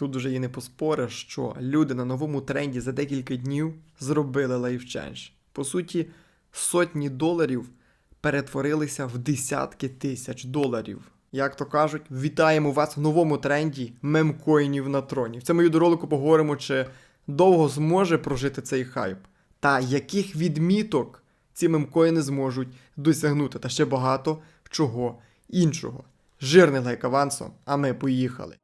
Тут уже і не поспориш, що люди на новому тренді за декілька днів зробили лайфчендж. По суті, сотні доларів перетворилися в десятки тисяч доларів. Як то кажуть, вітаємо вас в новому тренді мемкоїнів на троні. В цьому відеоролику поговоримо, чи довго зможе прожити цей хайп, та яких відміток ці мемкоїни зможуть досягнути, та ще багато чого іншого. Жирний лайк авансом, а ми поїхали.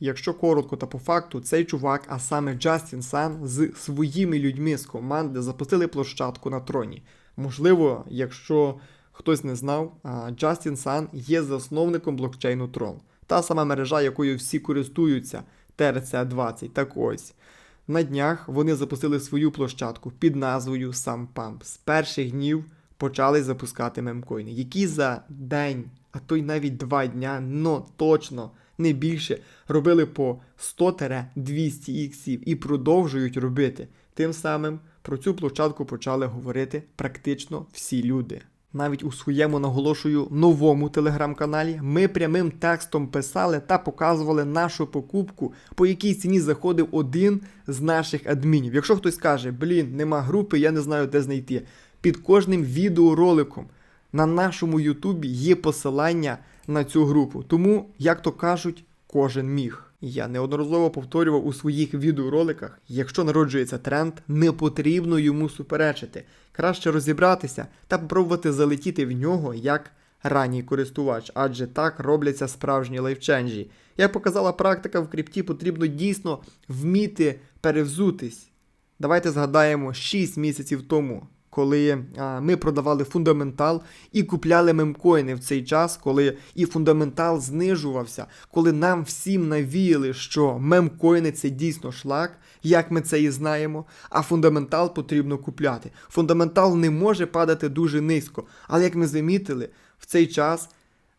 Якщо коротко та по факту, цей чувак, а саме Джастін Сан, з своїми людьми з команди запустили площадку на троні. Можливо, якщо хтось не знав, Джастін Сан є засновником блокчейну Tron. Та сама мережа, якою всі користуються, TRC20. Так ось. На днях вони запустили свою площадку під назвою SamPump. З перших днів почали запускати мемкоїни, які за день, а то й навіть два дня, но точно не більше, робили по 100-200 іксів і продовжують робити. Тим самим про цю площадку почали говорити практично всі люди. Навіть у своєму наголошую новому телеграм-каналі ми прямим текстом писали та показували нашу покупку, по якій ціні заходив один з наших адмінів. Якщо хтось каже, блін, нема групи, я не знаю, де знайти. Під кожним відеороликом на нашому Ютубі є посилання на цю групу. Тому, як то кажуть, кожен міг. Я неодноразово повторював у своїх відеороликах, якщо народжується тренд, не потрібно йому суперечити. Краще розібратися та попробувати залетіти в нього як ранній користувач, адже так робляться справжні лайфченджі. Як показала практика в крипті, потрібно дійсно вміти перевзутись. Давайте згадаємо 6 місяців тому, коли а, ми продавали фундаментал і купляли мемкоїни в цей час, коли і фундаментал знижувався, коли нам всім навіяли, що мемкоїни це дійсно шлак, як ми це і знаємо, а фундаментал потрібно купляти. Фундаментал не може падати дуже низько. Але як ми замітили, в цей час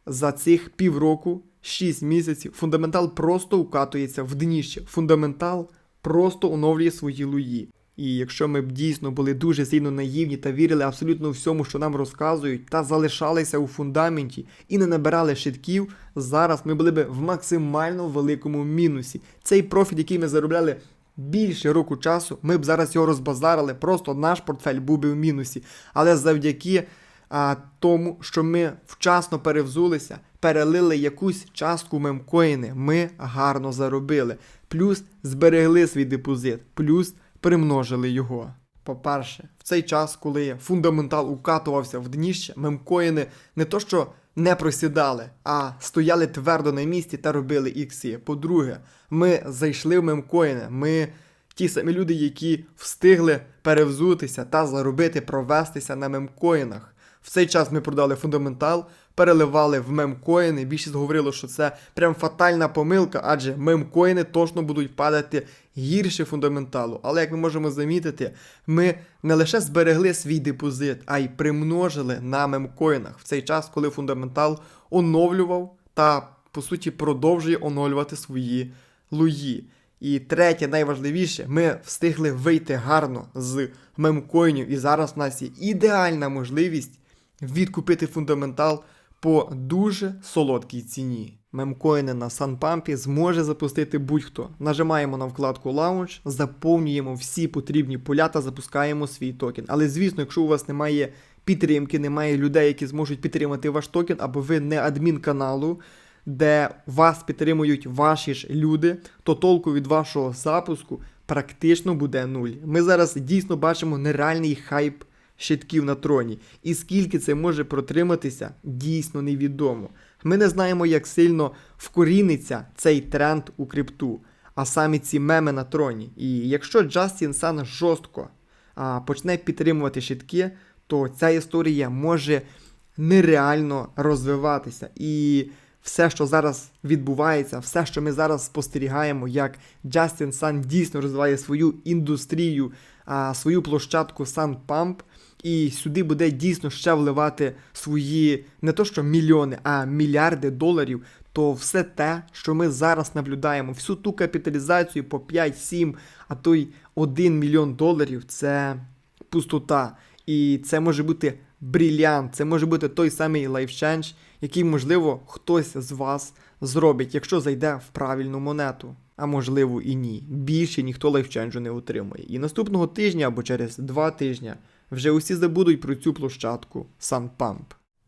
за цих півроку, 6 місяців, фундаментал просто укатується в дніще. Фундаментал просто оновлює свої луї. І якщо ми б дійсно були дуже сильно наївні та вірили абсолютно всьому, що нам розказують, та залишалися у фундаменті і не набирали шитків, зараз ми були б в максимально великому мінусі. Цей профіт, який ми заробляли більше року часу, ми б зараз його розбазарили, просто наш портфель був би в мінусі. Але завдяки а, тому, що ми вчасно перевзулися, перелили якусь частку мемкоїни, ми гарно заробили. Плюс зберегли свій депозит, плюс примножили його. По-перше, в цей час, коли фундаментал укатувався в дніще, мемкоїни не то що не просідали, а стояли твердо на місці та робили іксі. По-друге, ми зайшли в мемкоїни. Ми ті самі люди, які встигли перевзутися та заробити, провестися на мемкоїнах. В цей час ми продали фундаментал, переливали в мемкоїни. Більшість говорило, що це прям фатальна помилка, адже мемкоїни точно будуть падати гірше фундаменталу. Але як ми можемо замітити, ми не лише зберегли свій депозит, а й примножили на мемкоїнах в цей час, коли фундаментал оновлював та, по суті, продовжує оновлювати свої луї. І третє, найважливіше, ми встигли вийти гарно з мемкоїнів, і зараз в нас є ідеальна можливість відкупити фундаментал по дуже солодкій ціні. Мемкоїни на санпампі зможе запустити будь-хто. Нажимаємо на вкладку Launch, заповнюємо всі потрібні поля та запускаємо свій токен. Але звісно, якщо у вас немає підтримки, немає людей, які зможуть підтримати ваш токен, або ви не адмін каналу, де вас підтримують ваші ж люди, то толку від вашого запуску практично буде нуль. Ми зараз дійсно бачимо нереальний хайп щитків на троні. І скільки це може протриматися, дійсно невідомо. Ми не знаємо, як сильно вкоріниться цей тренд у крипту, а самі ці меми на троні. І якщо Джастін Сан жорстко а, почне підтримувати щитки, то ця історія може нереально розвиватися. І все, що зараз відбувається, все, що ми зараз спостерігаємо, як Джастін Сан дійсно розвиває свою індустрію, а, свою площадку SunPump, і сюди буде дійсно ще вливати свої не то що мільйони, а мільярди доларів. То все те, що ми зараз наблюдаємо, всю ту капіталізацію по 5-7, а то й 1 мільйон доларів це пустота. І це може бути брілянт, це може бути той самий лайфчендж, який, можливо, хтось з вас зробить, якщо зайде в правильну монету. А можливо і ні. Більше ніхто лайфченджу не отримує. І наступного тижня або через два тижні вже усі забудуть про цю площадку SunPump.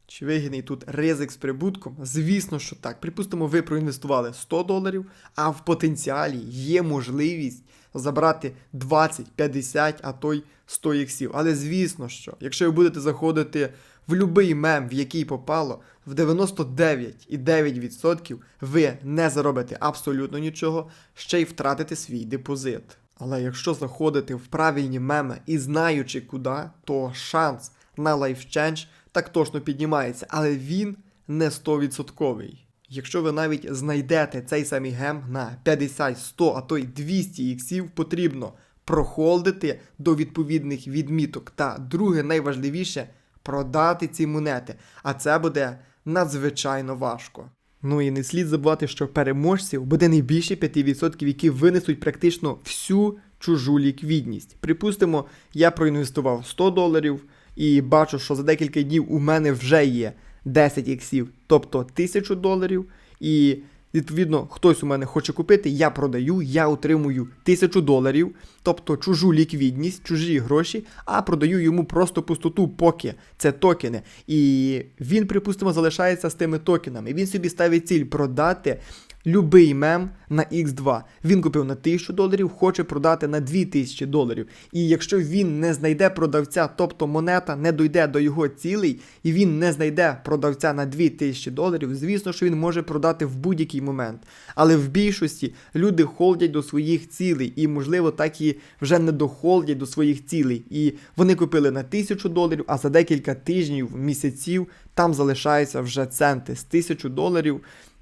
Чи вигідний тут ризик з прибутком? Звісно, що так. Припустимо, ви проінвестували 100 доларів, а в потенціалі є можливість забрати 20, 50, а то й 100 іксів. Але звісно, що якщо ви будете заходити в будь-який мем, в який попало, в 99,9% ви не заробите абсолютно нічого, ще й втратите свій депозит. Але якщо заходити в правильні меми і знаючи куди, то шанс на лайфчендж так точно піднімається, але він не 100%. Якщо ви навіть знайдете цей самий гем на 50, 100, а то й 200 іксів, потрібно прохолдити до відповідних відміток. Та друге найважливіше продати ці монети. А це буде надзвичайно важко. Ну і не слід забувати, що переможців буде не більше 5%, які винесуть практично всю чужу ліквідність. Припустимо, я проінвестував 100 доларів і бачу, що за декілька днів у мене вже є 10 іксів, тобто 1000 доларів. І відповідно хтось у мене хоче купити, я продаю, я отримую тисячу доларів, тобто чужу ліквідність, чужі гроші, а продаю йому просто пустоту, поки це токени. І він, припустимо, залишається з тими токенами. Він собі ставить ціль продати. Любий мем на X2. Він купив на 1000 доларів, хоче продати на 2000 доларів. І якщо він не знайде продавця, тобто монета не дойде до його цілей, і він не знайде продавця на 2000 доларів, звісно, що він може продати в будь-який момент. Але в більшості люди холдять до своїх цілей, і, можливо, так і вже не дохолдять до своїх цілей. І вони купили на 1000 доларів, а за декілька тижнів, місяців там залишаються вже центи з 1000 доларів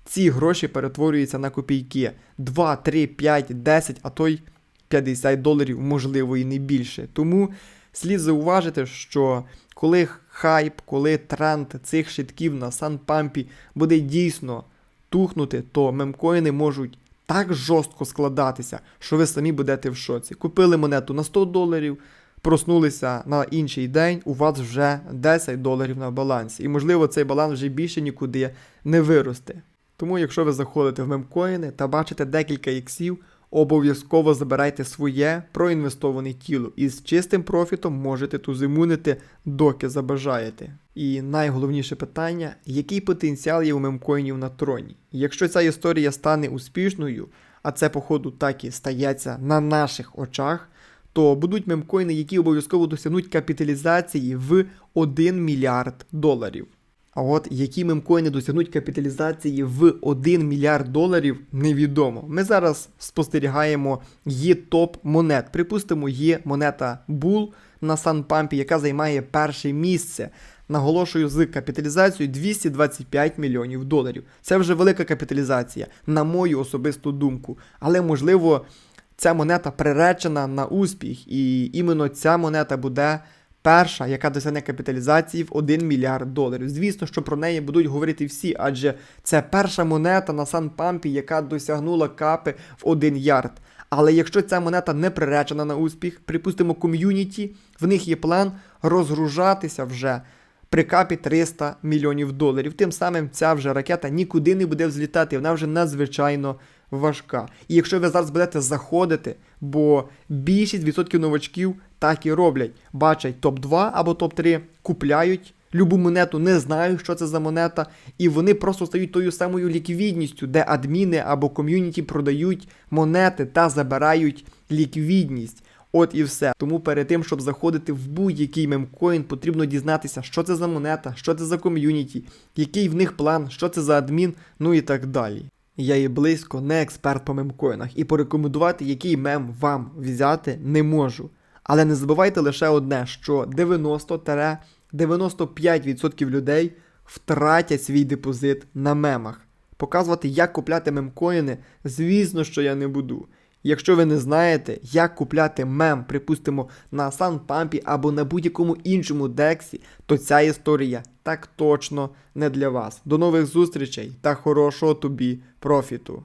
ці гроші перетворюються на копійки 2, 3, 5, 10, а то й 50 доларів, можливо, і не більше. Тому слід зауважити, що коли хайп, коли тренд цих щитків на санпампі буде дійсно тухнути, то мемкоїни можуть так жорстко складатися, що ви самі будете в шоці. Купили монету на 100 доларів. Проснулися на інший день, у вас вже 10 доларів на балансі. І, можливо, цей баланс вже більше нікуди не виросте. Тому, якщо ви заходите в мемкоїни та бачите декілька іксів, обов'язково забирайте своє проінвестоване тіло і з чистим профітом можете тузимунити, доки забажаєте. І найголовніше питання, який потенціал є у мемкоїнів на троні? Якщо ця історія стане успішною, а це, походу, так і стається на наших очах, то будуть мемкоїни, які обов'язково досягнуть капіталізації в 1 мільярд доларів. А от які мемкоїни досягнуть капіталізації в 1 мільярд доларів, невідомо. Ми зараз спостерігаємо є топ монет. Припустимо, є монета Bull на Санпампі, яка займає перше місце. Наголошую з капіталізацією 225 мільйонів доларів. Це вже велика капіталізація, на мою особисту думку. Але можливо, ця монета приречена на успіх, і іменно ця монета буде перша, яка досягне капіталізації в 1 мільярд доларів. Звісно, що про неї будуть говорити всі, адже це перша монета на Санпампі, яка досягнула капи в 1 ярд. Але якщо ця монета не приречена на успіх, припустимо, ком'юніті, в них є план розгружатися вже при капі 300 мільйонів доларів. Тим самим ця вже ракета нікуди не буде взлітати, вона вже надзвичайно важка. І якщо ви зараз будете заходити, бо більшість відсотків новачків так і роблять. Бачать топ-2 або топ-3, купляють любу монету, не знають, що це за монета, і вони просто стають тою самою ліквідністю, де адміни або ком'юніті продають монети та забирають ліквідність. От і все. Тому перед тим, щоб заходити в будь-який мемкоін, потрібно дізнатися, що це за монета, що це за ком'юніті, який в них план, що це за адмін, ну і так далі. Я є близько не експерт по мемкоїнах і порекомендувати, який мем вам взяти не можу. Але не забувайте лише одне, що 90-95% людей втратять свій депозит на мемах. Показувати, як купляти мемкоїни, звісно, що я не буду. Якщо ви не знаєте, як купляти мем, припустимо, на Санпампі або на будь-якому іншому дексі, то ця історія так точно не для вас. До нових зустрічей та хорошого тобі профіту!